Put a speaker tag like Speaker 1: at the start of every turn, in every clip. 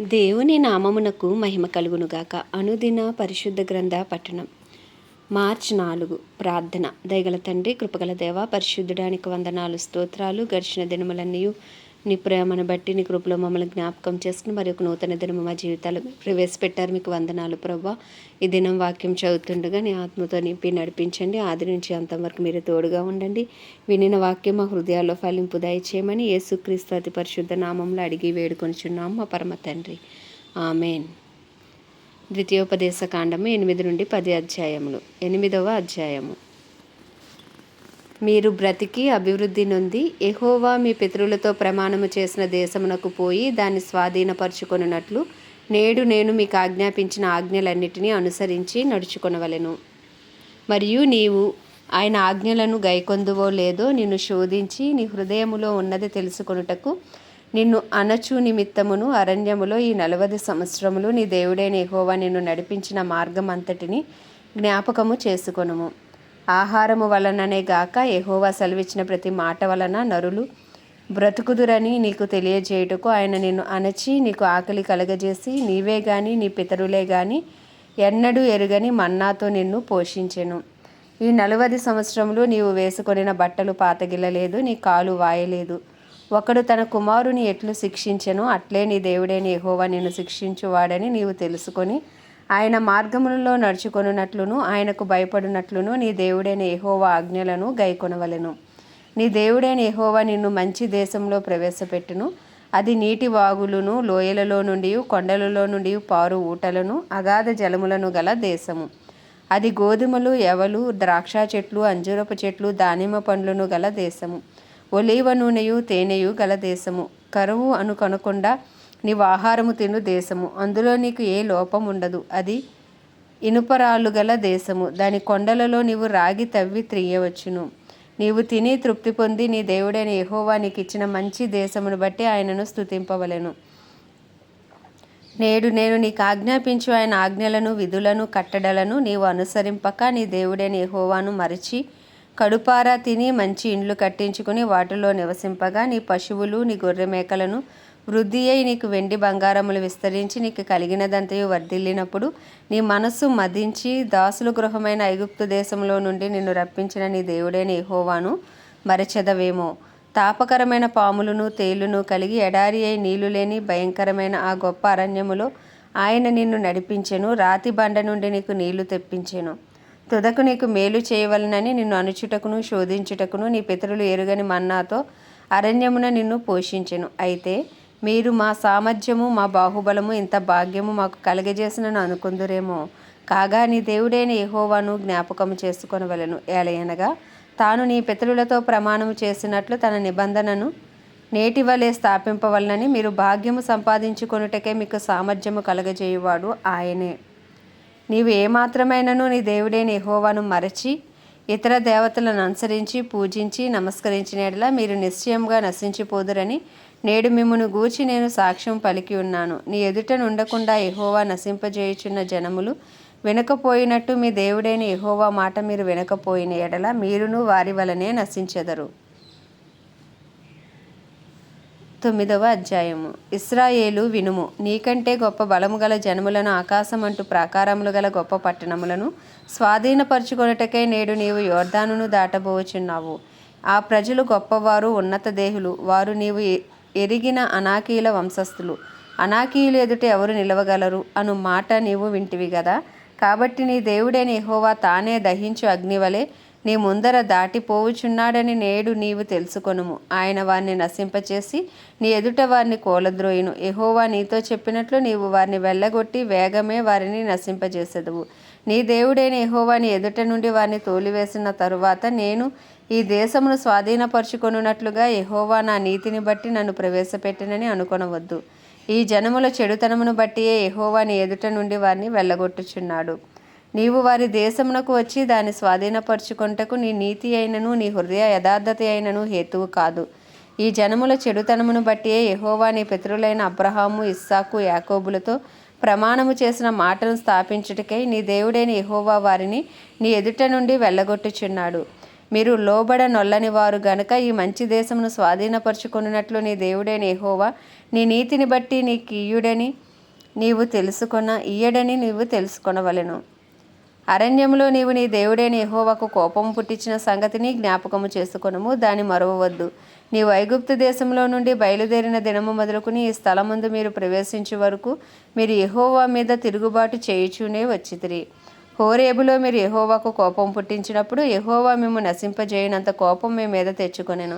Speaker 1: దేవుని నామమునకు మహిమ కలుగునుగాక. అనుదిన పరిశుద్ధ గ్రంథ పట్టణం మార్చ్ నాలుగు ప్రార్థన. దయగల తండ్రి కృపగల దేవ పరిశుద్ధుడానికి వందనాలు స్తోత్రాలు గడిచిన దినములన్నీ నీ ప్రేమను బట్టి నీ కృపలో మమ్మల్ని జ్ఞాపకం చేసుకుని మరి ఒక నూతన దినము మా జీవితాలు ప్రవేశపెట్టారు మీకు వందనాలు ప్రభా. ఈ దినం వాక్యం చదువుతుండగా నీ ఆత్మతో నింపి నడిపించండి. ఆది నుంచి అంతవరకు మీరు తోడుగా ఉండండి. వినిన వాక్యం మా హృదయాల్లో ఫలింపు దయచేయమని యేసుక్రీస్తు అతి పరిశుద్ధ నామంలో అడిగి వేడుకొనిచున్నాము మా పరమ తండ్రి. ఆమెన్. ద్వితీయోపదేశ కాండము ఎనిమిది నుండి పది అధ్యాయములు. ఎనిమిదవ అధ్యాయము. మీరు బ్రతికి అభివృద్ధి నొంది ఎహోవా మీ పితరులతో ప్రమాణము చేసిన దేశమునకు పోయి దాన్ని స్వాధీనపరుచుకొనున్నట్లు నేడు నేను మీకు ఆజ్ఞాపించిన ఆజ్ఞలన్నిటినీ అనుసరించి నడుచుకొనవలెను. మరియు నీవు ఆయన ఆజ్ఞలను గైకొందువో లేదో నిన్ను శోధించి నీ హృదయములో ఉన్నది తెలుసుకొనుటకు నిన్ను అనచు నిమిత్తమును అరణ్యములో ఈ నలవది సంవత్సరములు నీ దేవుడైన ఎహోవా నిన్ను నడిపించిన మార్గం అంతటిని జ్ఞాపకము చేసుకొనుము. ఆహారము వలననే గాక ఎహోవా సెలవిచ్చిన ప్రతి మాట వలన నరులు బ్రతుకుదురని నీకు తెలియజేయుటకు ఆయన నిన్ను అణచి నీకు ఆకలి కలగజేసి నీవే గాని నీ పితరులే గాని ఎన్నడూ ఎరుగని మన్నాతో నిన్ను పోషించెను. ఈ నలవది సంవత్సరంలో నీవు వేసుకొనిన బట్టలు పాతగిల్లలేదు నీ కాలు వాయలేదు. ఒకడు తన కుమారుని ఎట్లు శిక్షించెను అట్లే నీ దేవుడైన యెహోవా నిన్ను శిక్షించువాడని నీవు తెలుసుకొని ఆయన మార్గములలో నడుచుకొనున్నట్లును ఆయనకు భయపడినట్లును నీ దేవుడైన ఎహోవా ఆజ్ఞలను గైకొనవలెను. నీ దేవుడైన ఎహోవా నిన్ను మంచి దేశంలో ప్రవేశపెట్టును. అది నీటి వాగులను లోయలలో నుండి కొండలలో నుండి పారు ఊటలను అగాధ జలములను గల దేశము. అది గోధుమలు ఎవలు ద్రాక్ష చెట్లు అంజూరపు చెట్లు దానిమ్మ పండ్లను గల దేశము. ఒలీవ నూనెయు తేనెయు గల దేశము. కరువు అను కనకుండా నీవు ఆహారము తిను దేశము. అందులో నీకు ఏ లోపం ఉండదు. అది ఇనుపరాళ్ళు గల దేశము. దాని కొండలలో నీవు రాగి తవ్వి త్రియవచ్చును. నీవు తిని తృప్తి పొంది నీ దేవుడైన యహోవా నీకు ఇచ్చిన మంచి దేశమును బట్టి ఆయనను స్తుతింపవలెను. నేడు నేను నీకు ఆజ్ఞాపించు ఆయన ఆజ్ఞలను విధులను కట్టడలను నీవు అనుసరింపక నీ దేవుడైన యహోవాను మరచి కడుపారా తిని మంచి ఇండ్లు కట్టించుకుని వాటిలో నివసింపగా నీ పశువులు నీ గొర్రె మేకలను వృద్ధి అయి నీకు వెండి బంగారములు విస్తరించి నీకు కలిగినదంతయు వర్ధిల్లినప్పుడు నీ మనస్సు మదించి దాసులు గృహమైన ఐగుప్తు దేశంలో నుండి నిన్ను రప్పించిన నీ దేవుడైన ఎహోవాను మరచెదవేమో. తాపకరమైన పాములను తేలును కలిగి ఎడారి అయి నీళ్ళు లేని భయంకరమైన ఆ గొప్ప అరణ్యములో ఆయన నిన్ను నడిపించెను రాతి బండ నుండి నీకు నీళ్ళు తెప్పించెను. తుదకు నీకు మేలు చేయవలనని నిన్ను అనుచుటకును శోధించుటకును నీ పితరులు ఎరుగని మన్నాతో అరణ్యమున నిన్ను పోషించెను. అయితే మీరు మా సామర్థ్యము మా బాహుబలము ఇంత భాగ్యము మాకు కలగజేసినను అనుకుందురేమో. కాగా నీ దేవుడైన ఎహోవాను జ్ఞాపకము చేసుకొనవలను. ఏలయనగా తాను నీ పితరులతో ప్రమాణము చేసినట్లు తన నిబంధనను నేటి వలె స్థాపింపవలనని మీరు భాగ్యము సంపాదించుకొనుటకే మీకు సామర్థ్యము కలగజేయువాడు ఆయనే. నీవు ఏమాత్రమైనను నీ దేవుడైన ఎహోవాను మరచి ఇతర దేవతలను అనుసరించి పూజించి నమస్కరించిన ఎడల మీరు నిశ్చయంగా నశించిపోదురని నేడు మిమ్మును గూర్చి నేను సాక్ష్యం పలికి ఉన్నాను. నీ ఎదుట నుండకుండా ఎహోవా నశింపజేయుచున్న జనములు వినకపోయినట్టు మీ దేవుడైన ఎహోవా మాట మీరు వినకపోయిన ఎడల మీరును వారి వలనే నశించెదరు. తొమ్మిదవ అధ్యాయము. ఇస్రాయేలు వినుము. నీకంటే గొప్ప బలము గల జనములను ఆకాశం అంటూ ప్రాకారములు గల గొప్ప పట్టణములను స్వాధీనపరచుకొనుటకై నేడు నీవు యోర్దానును దాటబోచున్నావు. ఆ ప్రజలు గొప్పవారు ఉన్నత దేహులు. వారు నీవు ఎరిగిన అనాకీల వంశస్థులు. అనాకీయులు ఎదుట ఎవరు నిలవగలరు? అను మాట నీవు వింటివి కదా కాబట్టి నీ దేవుడైన ఎహోవా తానే దహించు అగ్నివలే. నీ ముందర దాటిపోవుచున్నాడని నేడు నీవు తెలుసుకొనుము. ఆయన వారిని నశింపచేసి నీ ఎదుట వారిని కోలద్రోయును. ఎహోవా నీతో చెప్పినట్లు నీవు వారిని వెళ్ళగొట్టి వేగమే వారిని నశింపజేసెదవు. నీ దేవుడైన ఎహోవాని నీ ఎదుట నుండి వారిని తోలివేసిన తరువాత నేను ఈ దేశమును స్వాధీనపరుచుకొనున్నట్లుగా ఎహోవా నా నీతిని బట్టి నన్ను ప్రవేశపెట్టినని అనుకొనవద్దు. ఈ జనముల చెడుతనమును బట్టియే యెహోవా నీ ఎదుట నుండి వారిని వెళ్ళగొట్టుచున్నాడు. నీవు వారి దేశమునకు వచ్చి దాన్ని స్వాధీనపరుచుకొంటకు నీ నీతి అయినను నీ హృదయ యథార్థత అయినను హేతువు కాదు. ఈ జనముల చెడుతనమును బట్టియే ఎహోవా నీ పితరులైన అబ్రహాము ఇస్సాకు యాకోబులతో ప్రమాణము చేసిన మాటను స్థాపించుటకై నీ దేవుడైన ఎహోవా వారిని నీ ఎదుట నుండి వెళ్ళగొట్టుచున్నాడు. మీరు లోబడ నొల్లని వారు గనుక ఈ మంచి దేశమును స్వాధీనపరుచుకొనున్నట్లు నీ దేవుడైన ఎహోవా నీ నీతిని బట్టి నీ కీయుడని నీవు తెలుసుకొన ఇయ్యడని నీవు తెలుసుకొనవలెను. అరణ్యంలో నీవు నీ దేవుడైన ఎహోవాకు కోపం పుట్టించిన సంగతిని జ్ఞాపకము చేసుకొనుము దాని మరవవద్దు. నీవు ఐగుప్తు దేశంలో నుండి బయలుదేరిన దినము మొదలుకుని ఈ స్థలముందు మీరు ప్రవేశించే వరకు మీరు ఎహోవా మీద తిరుగుబాటు చేయుచూనే వచ్చితిరి. హోరేబులో మీరు ఎహోవాకు కోపం పుట్టించినప్పుడు ఎహోవా మేము నశింపజేయనంత కోపం మీ మీద తెచ్చుకొనెను.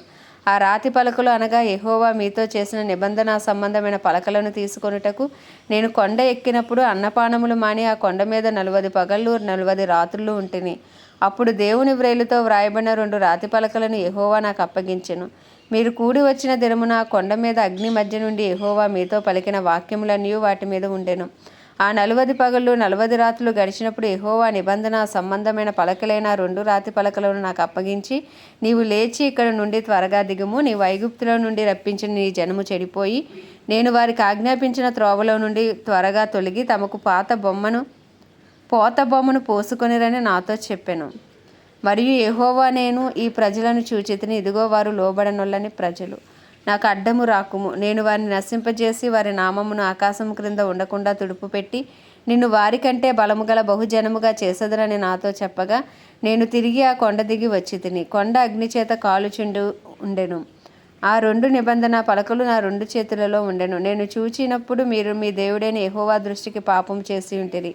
Speaker 1: ఆ రాతి పలకలు అనగా ఎహోవా మీతో చేసిన నిబంధన సంబంధమైన పలకలను తీసుకొనుటకు నేను కొండ ఎక్కినప్పుడు అన్నపానములు మాని ఆ కొండ మీద నలువది పగళ్ళు నలువది రాత్రులు ఉంటిని. అప్పుడు దేవుని వ్రేలుతో వ్రాయబడిన రెండు రాతి పలకలను ఎహోవా నాకు అప్పగించెను. మీరు కూడి వచ్చిన దినమున ఆ కొండ మీద అగ్ని మధ్య నుండి ఎహోవా మీతో పలికిన వాక్యములన్నీ వాటి మీద ఉండెను. ఆ నలువది పగళ్ళు నలువది రాత్రులు గడిచినప్పుడు ఎహోవా నిబంధన సంబంధమైన పలకలైన రెండు రాతి పలకలను నాకు అప్పగించి నీవు లేచి ఇక్కడ నుండి త్వరగా దిగుము. నీవు ఐగుప్తులో నుండి రప్పించిన నీ జనము చెడిపోయి నేను వారికి ఆజ్ఞాపించిన త్రోవలో నుండి త్వరగా తొలగి తమకు పాత బొమ్మను పోత బొమ్మను పోసుకొనిరని నాతో చెప్పాను. మరియు ఎహోవా నేను ఈ ప్రజలను చూచితిని ఇదిగో వారు లోబడనొల్లని ప్రజలు. నాకు అడ్డము రాకుము. నేను వారిని నశింపజేసి వారి నామమును ఆకాశం క్రింద ఉండకుండా తుడుపు పెట్టి నిన్ను వారికంటే బలము గల బహుజనముగా చేసదనని నాతో చెప్పగా నేను తిరిగి ఆ కొండ దిగి వచ్చి తిని కొండ అగ్నిచేత కాలుచుండు ఉండెను. ఆ రెండు నిబంధన పలకలు నా రెండు చేతులలో ఉండెను. నేను చూచినప్పుడు మీరు మీ దేవుడైన ఎహోవా దృష్టికి పాపం చేసి ఉంటిరి.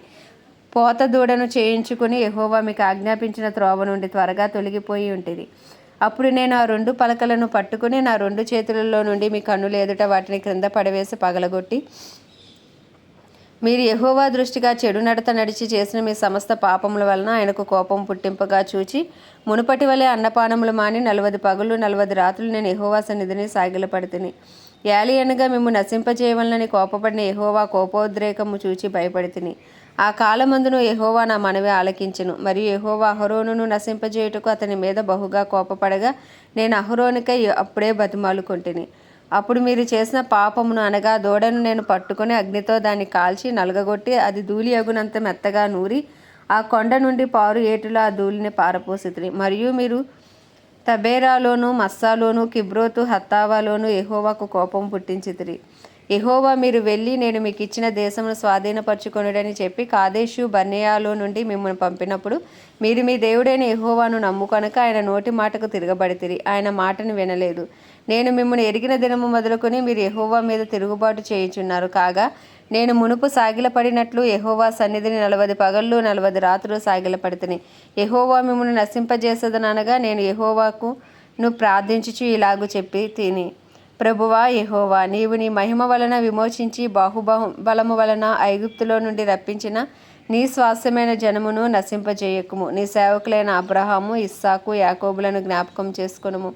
Speaker 1: పోత దూడను చేయించుకుని ఎహోవా మీకు ఆజ్ఞాపించిన త్రోవ నుండి త్వరగా తొలగిపోయి ఉంటుంది అప్పుడు నేను ఆ రెండు పలకలను పట్టుకుని నా రెండు చేతులలో నుండి మీ కన్నులు ఎదుట వాటిని క్రింద పడవేసి పగలగొట్టి మీరు ఎహోవా దృష్టిగా చెడు నడత నడిచి చేసిన మీ సమస్త పాపముల వలన ఆయనకు కోపం పుట్టింపగా చూచి మునుపటి వలె అన్నపానములు మాని నలవది పగులు నలవది రాత్రులు నేను యెహోవా సన్నిధిని సాగిలపడితిని. యాలి అనగా మేము నశింపజేయవలనని కోపపడిన ఎహోవా కోపోద్రేకము చూచి భయపడితిని. ఆ కాలమందును ఎహోవా నా మనవి ఆలకించెను. మరియు యెహోవా అహరోనును నశింపజేయుటకు అతని మీద బహుగా కోపపడగా నేను అహరోనికై అప్పుడే బతిమాలుకొంటిని. అప్పుడు మీరు చేసిన పాపమును అనగా దూడను నేను పట్టుకొని అగ్నితో దాన్ని కాల్చి నలగగొట్టి అది ధూళి అగునంత మెత్తగా నూరి ఆ కొండ నుండి పారు ఏటులో ఆ ధూళిని పారపోసితిరి. మరియు మీరు తబేరాలోను మస్సాలోను కిబ్రోతు హత్తావాలోను ఎహోవాకు కోపం పుట్టించితిరి. ఎహోవా మీరు వెళ్ళి నేను మీకు ఇచ్చిన దేశమును స్వాధీనపరచుకొనుడని చెప్పి కాదేశు బర్నేయాలో నుండి మిమ్మల్ని పంపినప్పుడు మీరు మీ దేవుడైన ఎహోవాను నమ్ముకొనక ఆయన నోటి మాటకు తిరగబడితిరి. ఆయన మాటను వినలేదు. నేను మిమ్మల్ని ఎరిగిన దినము మొదలుకొని మీరు ఎహోవా మీద తిరుగుబాటు చేయుచున్నారు. కాగా నేను మునుపు సాగిలపడినట్లు ఎహోవా సన్నిధిని నలవది పగళ్ళు నలవది రాత్రులు సాగిలపడితిని. ఎహోవా మిమ్మల్ని నశింపజేసదనగా నేను ఎహోవాకు ను ప్రార్థించుచు ఇలాగు చెప్పి తిని. ప్రభువా యహోవా నీవు నీ మహిమ వలన విమోచించి బాహుబహు బలము వలన ఐగుప్తులో నుండి రప్పించిన నీ స్వాస్థ్యమైన జనమును నశింపజేయకుము. నీ సేవకులైన అబ్రహాము ఇస్సాకు యాకోబులను జ్ఞాపకం చేసుకునుము.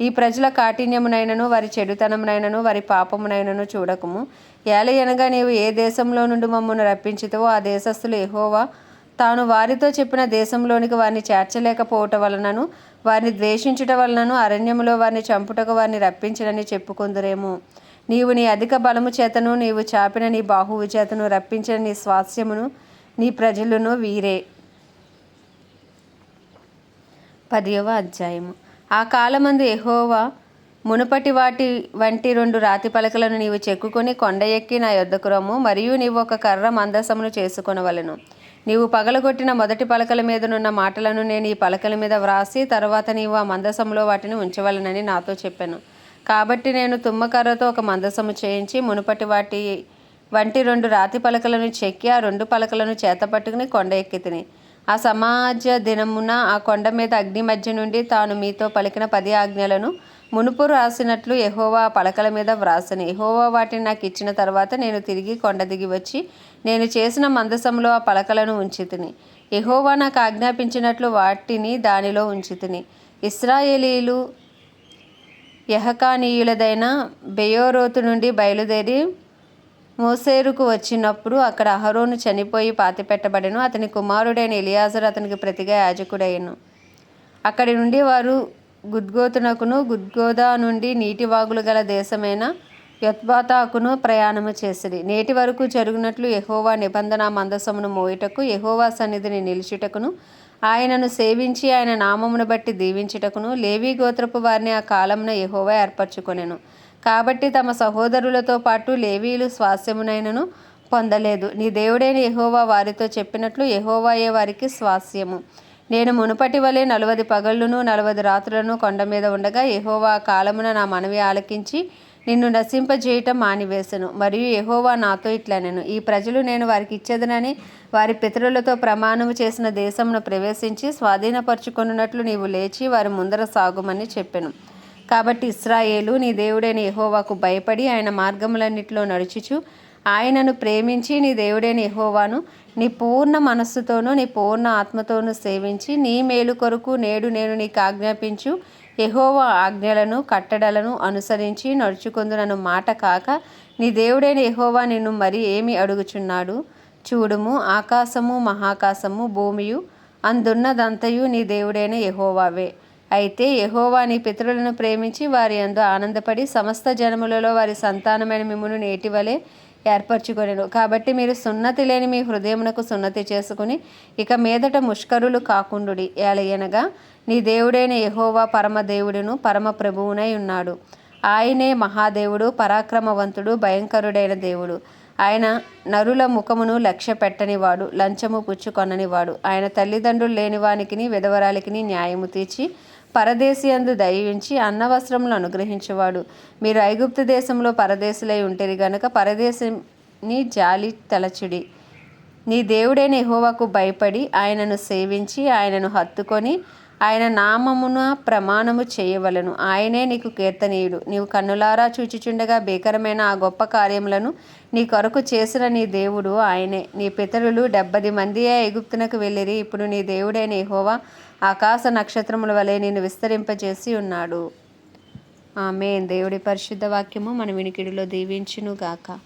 Speaker 1: ఈ ప్రజల కాఠిన్యమునైనను వారి చెడుతనమునైనను వారి పాపమునైనను చూడకుము. ఏలయనగా నీవు ఏ దేశంలో నుండి మమ్మల్ని రప్పించితవో ఆ దేశస్థులు ఎహోవా తాను వారితో చెప్పిన దేశంలోనికి వారిని చేర్చలేకపోవటం వలనను వారిని ద్వేషించుట వలనను అరణ్యములో వారిని చంపుటకు వారిని రప్పించడని చెప్పుకుందురేమో. నీవు నీ అధిక బలము చేతను నీవు చాపిన నీ బాహువు చేతను రప్పించిన నీ స్వాస్యమును నీ ప్రజలను వీరే. పదియవ అధ్యాయము. ఆ కాలమందు ఎహోవా మునుపటి వాటి వంటి రెండు రాతి పలకలను నీవు చెక్కుకొని కొండ ఎక్కి నా యొద్దకు రమ్ము మరియు నీవు ఒక కర్ర మందసమును చేసుకొనవలెను. నీవు పగలగొట్టిన మొదటి పలకల మీదనున్న మాటలను నేను ఈ పలకల మీద వ్రాసి తర్వాత నీవు ఆ మందసంలో వాటిని ఉంచవలనని నాతో చెప్పాను. కాబట్టి నేను తుమ్మకర్రతో ఒక మందసము చేయించి మునుపటి వాటి వంటి రెండు రాతి పలకలను చెక్కి ఆ రెండు పలకలను చేతపట్టుకుని కొండ ఎక్కి తిని ఆ సమాజ దినమున ఆ కొండ మీద అగ్ని మధ్య నుండి తాను మీతో పలికిన పది ఆజ్ఞలను మునుపు రాసినట్లు ఎహోవా పలకల మీద వ్రాసను. ఎహోవా వాటిని నాకు ఇచ్చిన తర్వాత నేను తిరిగి కొండ దిగి వచ్చి నేను చేసిన మందసంలో ఆ పలకలను ఉంచితిని ఎహోవా నాకు ఆజ్ఞాపించినట్లు వాటిని దానిలో ఉంచితిని ఇస్రాయేలీలు యహకానీయులదైన బెయోరోతు నుండి బయలుదేరి మోసేరుకు వచ్చినప్పుడు అక్కడ అహరోను చనిపోయి పాతిపెట్టబడెను. అతని కుమారుడైన ఎలియాజరు అతనికి ప్రతిగా యాజకుడయ్యను. అక్కడి నుండి వారు గుద్గోతునకును గుద్గోదా నుండి నీటి వాగులు గల దేశమైన యొత్బాతాకును ప్రయాణము చేసిరి. నేటి వరకు జరుగునట్లు యహోవా నిబంధన మందసమును మోయుటకు యహోవా సన్నిధిని నిలుచుటకును ఆయనను సేవించి ఆయన నామమును బట్టి దీవించుటకును లేవీ గోత్రపు వారిని ఆ కాలమున యహోవా ఏర్పరచుకొనెను. కాబట్టి తమ సహోదరులతో పాటు లేవీలు స్వాస్యమునైనను పొందలేదు. నీ దేవుడైన యహోవా వారితో చెప్పినట్లు యహోవాయే వారికి స్వాస్యము. నేను మునుపటి వలె నలువది పగళ్ళును నలవది రాత్రులను కొండ మీద ఉండగా యహోవా కాలమున నా మనవి ఆలకించి నిన్ను నశింపజేయటం మానివేశను మరియు ఎహోవా నాతో ఇట్లా నేను ఈ ప్రజలు నేను వారికి ఇచ్చేదనని వారి పితరులతో ప్రమాణము చేసిన దేశమును ప్రవేశించి స్వాధీనపరచుకొనున్నట్లు నీవు లేచి వారి ముందర సాగుమని చెప్పాను. కాబట్టి ఇస్రాయేలు నీ దేవుడైన ఎహోవాకు భయపడి ఆయన మార్గములన్నిటిలో నడుచుచు ఆయనను ప్రేమించి నీ దేవుడైన ఎహోవాను నీ పూర్ణ మనస్సుతోనూ నీ పూర్ణ ఆత్మతోనూ సేవించి నీ మేలు కొరకు నేడు నేను నీకు ఆజ్ఞాపించు యెహోవా ఆజ్ఞలను కట్టడలను అనుసరించి నడుచుకొందునను మాట కాక నీ దేవుడైన యెహోవా నిన్ను మరి ఏమి అడుగుచున్నాడు? చూడుము ఆకాశము మహాకాశము భూమియు అందున్నదంతయు నీ దేవుడైన యెహోవావే. అయితే యహోవా నీ పితరులను ప్రేమించి వారి అందు ఆనందపడి సమస్త జనములలో వారి సంతానమైన మిమ్మును నేటివలే ఏర్పరచుకొనెను. కాబట్టి మీరు సున్నతి లేని మీ హృదయమునకు సున్నతి చేసుకుని ఇక మీదట ముష్కరులు కాకుండుడి. ఏలయనగా నీ దేవుడైన యహోవా పరమ దేవుడును పరమ ప్రభువునై ఉన్నాడు. ఆయనే మహాదేవుడు పరాక్రమవంతుడు భయంకరుడైన దేవుడు. ఆయన నరుల ముఖమును లక్ష్య పెట్టనివాడు లంచము పుచ్చుకొననివాడు. ఆయన తల్లిదండ్రులు లేనివానికిని విధవరాలికిని న్యాయము తీర్చి పరదేశియందు దయించి అన్నవస్త్రములు అనుగ్రహించేవాడు. మీరు ఐగుప్తు దేశంలో పరదేశులై ఉంటేరి గనుక పరదేశిని జాలి తలచుడి. నీ దేవుడైన ఎహోవాకు భయపడి ఆయనను సేవించి ఆయనను హత్తుకొని ఆయన నామమున ప్రమాణము చేయవలను. ఆయనే నీకు కీర్తనీయుడు. నీవు కన్నులారా చూచిచుండగా భీకరమైన ఆ గొప్ప కార్యములను నీ కొరకు చేసిన నీ దేవుడు ఆయనే. నీ పితరులు డెబ్బది మంది ఎగుప్తునకు వెళ్ళిరి. ఇప్పుడు నీ దేవుడైన ఎహోవా ఆకాశ నక్షత్రముల వలె నేను విస్తరింపజేసి ఉన్నాడు. ఆమె దేవుడి పరిశుద్ధ వాక్యము మన వినికిడిలో దీవించును గాక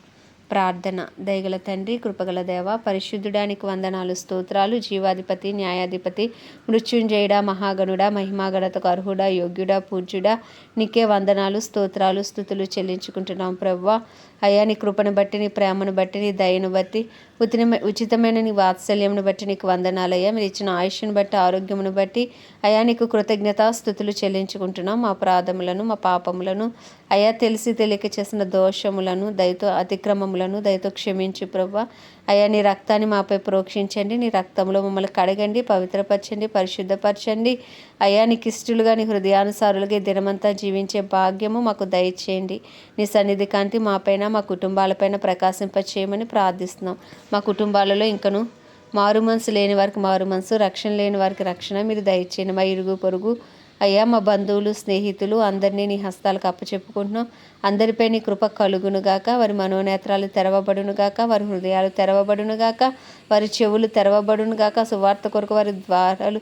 Speaker 1: ప్రార్థన. దయగల తండ్రి కృపగల దేవ పరిశుద్ధుడానికి వందనాలు స్తోత్రాలు జీవాధిపతి న్యాయాధిపతి మృత్యుంజయుడా మహాగణుడా మహిమాగణతకు అర్హుడా యోగ్యుడా పూజ్యుడా నీకే వందనాలు స్తోత్రాలు స్థుతులు చెల్లించుకుంటున్నాం ప్రవ్వా. అయ్యా నీ కృపను బట్టి నీ ప్రేమను బట్టి నీ దయను బట్టి ఉచితమైన ఉచితమైన నీ వాత్సల్యమును బట్టి నీకు వందనాలయ్యా. మీరు ఇచ్చిన ఆయుష్ను బట్టి ఆరోగ్యమును బట్టి అయా నీకు కృతజ్ఞత స్థుతులు చెల్లించుకుంటున్నాం మా ప్రాధములను మా పాపములను. అయా తెలిసి తెలియక చేసిన దోషములను దయతో అతిక్రమములను దయతో క్షమించు ప్రభా. అయ్యా నీ రక్తాన్ని మాపై ప్రోక్షించండి నీ రక్తంలో మమ్మల్ని కడగండి పవిత్రపరచండి పరిశుద్ధపరచండి. అయ్యా నీకు ఇష్టలుగా నీ హృదయానుసారులుగా ఈ దినమంతా జీవించే భాగ్యము మాకు దయచేయండి. నీ సన్నిధి కాంతి మాపైన మా కుటుంబాలపైన ప్రకాశింపచేయమని ప్రార్థిస్తున్నాం. మా కుటుంబాలలో ఇంకను మారు మనసు లేని వారికి మారు మనసు రక్షణ లేని వారికి రక్షణ మీరు దయచేయండి. మా ఇరుగు పొరుగు అయ్యా మా బంధువులు స్నేహితులు అందరినీ నీ హస్తాలకు అప్పచెప్పుకుంటున్నాం. అందరిపై నీ కృప కలుగునుగాక వారి మనోనేత్రాలు తెరవబడునుగాక వారి హృదయాలు తెరవబడునుగాక వారి చెవులు తెరవబడునుగాక సువార్త కొరకు వారి ద్వారాలు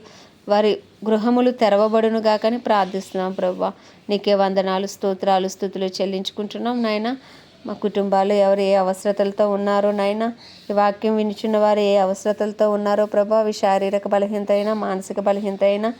Speaker 1: వారి గృహములు తెరవబడును గాకని ప్రార్థిస్తున్నాం ప్రభా. నీకే వందనాలు స్తోత్రాలు స్థుతులు చెల్లించుకుంటున్నాం నాయన. మా కుటుంబాలు ఎవరు ఏ అవసరతలతో ఉన్నారో నాయన. ఈ వాక్యం వినిచున్న వారు ఏ అవసరతలతో ఉన్నారో ప్రభా. అవి శారీరక బలహీనత అయినా మానసిక బలహీనత అయినా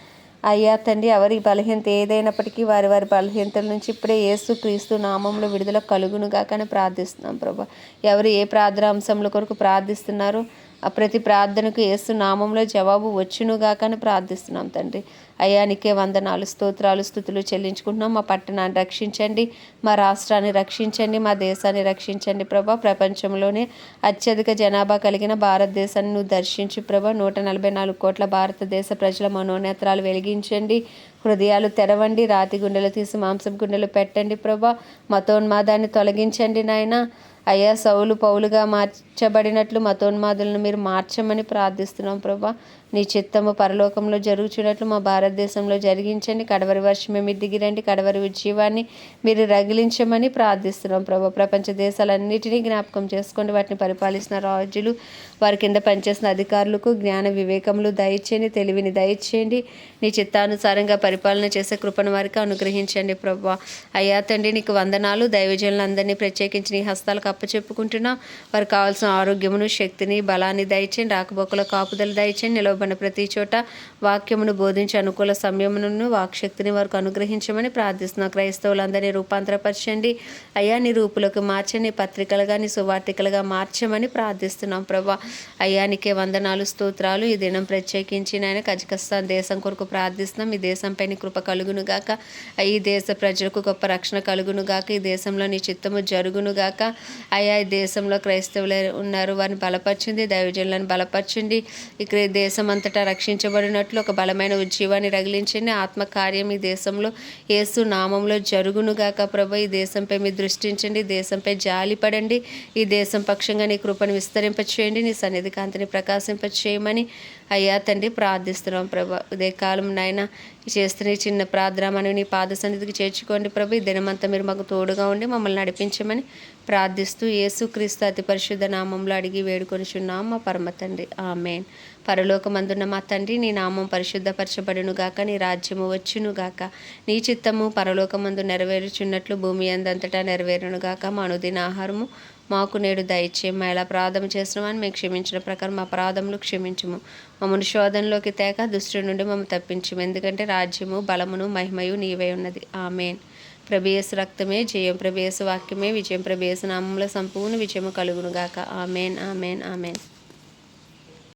Speaker 1: అయ్యా తండ్రి ఎవరి బలహీనత ఏదైనప్పటికీ వారి వారి బలహీనతల నుంచి ఇప్పుడే ఏసు క్రీస్తు నామంలో విడుదల కలుగునుగా కానీ ప్రార్థిస్తున్నాం ప్రభా. ఎవరు ఏ ప్రార్థన అంశంలో కొరకు ప్రార్థిస్తున్నారు? ప్రతి ప్రార్థనకు ఏసు నామంలో జవాబు వచ్చునుగా కానీ ప్రార్థిస్తున్నాం తండ్రి. అయ్యానికే వందనాలు స్తోత్రాలు స్థుతులు చెల్లించుకుంటున్నాం. మా పట్టణాన్ని రక్షించండి మా రాష్ట్రాన్ని రక్షించండి మా దేశాన్ని రక్షించండి ప్రభా. ప్రపంచంలోనే అత్యధిక జనాభా కలిగిన భారతదేశాన్ని నువ్వు దర్శించి ప్రభా. నూట నలభై నాలుగు కోట్ల భారతదేశ ప్రజల మనోనేత్రాలు వెలిగించండి. హృదయాలు తెరవండి రాతి గుండెలు తీసి మాంసం గుండెలు పెట్టండి ప్రభా. మతోన్మాదాన్ని తొలగించండి నాయన. అయ్యా సౌలు పౌలుగా మార్చబడినట్లు మతోన్మాదులను మీరు మార్చమని ప్రార్థిస్తున్నాం ప్రభా. నీ చిత్తము పరలోకంలో జరుగుచున్నట్లు మా భారతదేశంలో జరిగించండి. కడవరి వర్షమే మీరు దిగిరండి కడవరి ఉజ్జీవాన్ని మీరు రగిలించమని ప్రార్థిస్తున్నాం ప్రభా. ప్రపంచ దేశాలన్నిటినీ జ్ఞాపకం చేసుకోండి. వాటిని పరిపాలిస్తున్న రాజులు వారి కింద పనిచేసిన అధికారులకు జ్ఞాన వివేకములు దయచేయండి. తెలివిని దయచేయండి. నీ చిత్తానుసారంగా పరిపాలన చేసే కృపను వారికి అనుగ్రహించండి ప్రభా. అయ్యా తండ్రి నీకు వందనాలు. దైవజనులందరినీ ప్రత్యేకించి నీ హస్తాలకు అప్పచెప్పుకుంటున్నాం. వారికి కావాల్సిన ఆరోగ్యమును శక్తిని బలాన్ని దయచేయండి. రాకపోకల కాపుదల దయచేయండి. నిలవబడిన ప్రతి చోట వాక్యమును బోధించి అనుకూల సమయమును వాక్శక్తిని వారికి అనుగ్రహించమని ప్రార్థిస్తున్నాం క్రైస్తవులందరినీ రూపాంతరపరచండి. అయ్యా నీ రూపులకు మార్చండి. పత్రికలుగా నీ సువార్తికలుగా మార్చమని ప్రార్థిస్తున్నాం ప్రభా. అయ్యానికే వందనాలు స్తోత్రాలు. ఈ దినం ప్రత్యేకించి నాయన కజకస్తాన్ దేశం కొరకు ప్రార్థిస్తున్నాం. ఈ దేశంపై నీ కృప కలుగును గాక. ఈ దేశ ప్రజలకు గొప్ప రక్షణ కలుగును గాక. ఈ దేశంలో నీ చిత్తము జరుగును గాక. అయ్యా ఈ దేశంలో క్రైస్తవులు ఉన్నారు. వారిని బలపరచండి దైవజనులను బలపరచండి. ఇక్కడ దేశం అంతటా రక్షించబడినట్లు ఒక బలమైన ఉజ్జీవాన్ని రగిలించండి. ఆత్మకార్యం ఈ దేశంలో యేసు నామంలో జరుగునుగాక ప్రభు. ఈ దేశంపై మీరు దృష్టించండి దేశంపై జాలి పడండి ఈ దేశం పక్షంగా నీ కృపను విస్తరింపచేయండి నీ సన్నిధి కాంతిని ప్రకాశింపచేయమని అయ్యా తండ్రి ప్రార్థిస్తున్నాం ప్రభా. ఉదయ కాలం నాయన చేస్తున్న చిన్న ప్రార్థన మనం నీ పాద సన్నిధికి చేర్చుకోండి ప్రభు. ఈ దినమంతా మీరు మాకు తోడుగా ఉండి మమ్మల్ని నడిపించమని ప్రార్థిస్తూ యేసుక్రీస్తు అతి పరిశుద్ధ నామంలో అడిగి వేడుకొనిచున్నాం మా పరమ తండ్రి. ఆమెన్. పరలోకమందున్న మా తండ్రి నీ నామం పరిశుద్ధపరచబడును గాక నీ రాజ్యము వచ్చును గాక నీ చిత్తము పరలోకమందు నెరవేరుచున్నట్లు భూమి అందంతటా నెరవేరును గాక మా అనుదిన ఆహారము మాకు నేడు దయచేయం ఎలా ప్రార్థన చేస్తున్నామని మేము క్షమించిన ప్రకారం మా ప్రాధములు క్షమించము. మమ్మను శోధనలోకి తేక దుష్టి నుండి మమ్మల్ని తప్పించము. ఎందుకంటే రాజ్యము బలమును మహిమయు నీవే ఉన్నది. ఆమెన్. ప్రభేసు రక్తమే జయం ప్రభేసు వాక్యమే విజయం ప్రభేసు నామంలో సంపూర్ణ విజయము కలుగును గాక ఆమెన్ ఆమెన్ ఆమెన్.